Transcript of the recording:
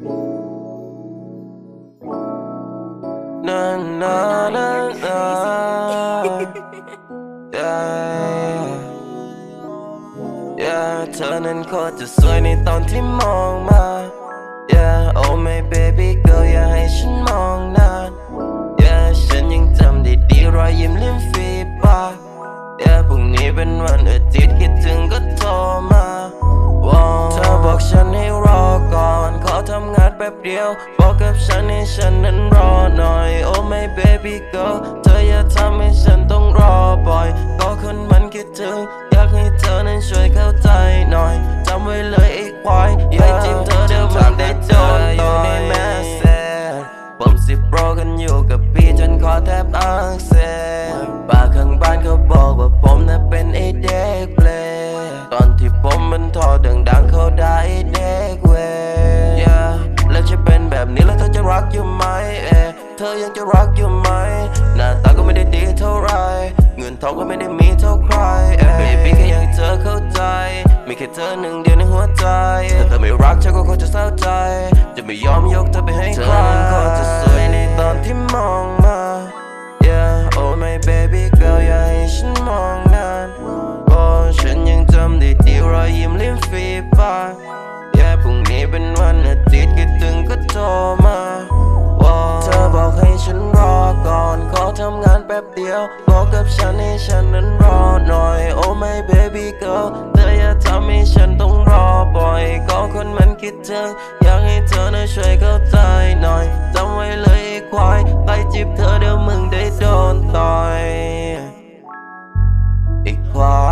Na na na na yeah yeah เธอนั้นโคตรจะสวยในตอนที่มองมา yeah oh my baby girl อย่าให้ฉันมองนาน yeah ฉันยังจำได้ดีรอยยิ้มริมฝีปาก yeah พรุ่งนี้เป็นวันอาทิตย์คิดถึง ป๊บเดียว บอกกับฉันให้ฉันนั้นรอหน่อย oh my baby girl เธอยังจะรักอยู่ไหม หน้าตาก็ไม่ได้ดีเท่าไหรเงินทองก็ไม่ได้มีเท่าใครเอ๊ะ baby แค่อยากให้เธอเข้าใจ มีแค่เธอหนึ่งเดียวในหัวใจถ้าเธอไม่รักฉันก็คงจะเศร้าใจ จะไม่ยอมยกเธอไปให้ใครเธอนั้นก็จะสวยในตอนที่มองมา yeah oh my baby girl อย่าให้ฉันมองนานโอ้ฉันยังจำได้ดีรอยยิ้มริมฝีปาก yeah พรุ่งนี้เป็นวันอาทิตย์คิดถึงก็โทรมา แป๊บเดียว บอกกับฉันให้ฉันนั้นรอหน่อย โอ้ไม่ baby girl เธออย่าทำให้ฉันต้องรอบ่อยก็คนมันคิดถึงอยากให้เธอนั้นช่วยเข้าใจหน่อยจำไว้เลยควายไปจีบเธอเดี๋ยวมึงได้โดนต่อยอีควาย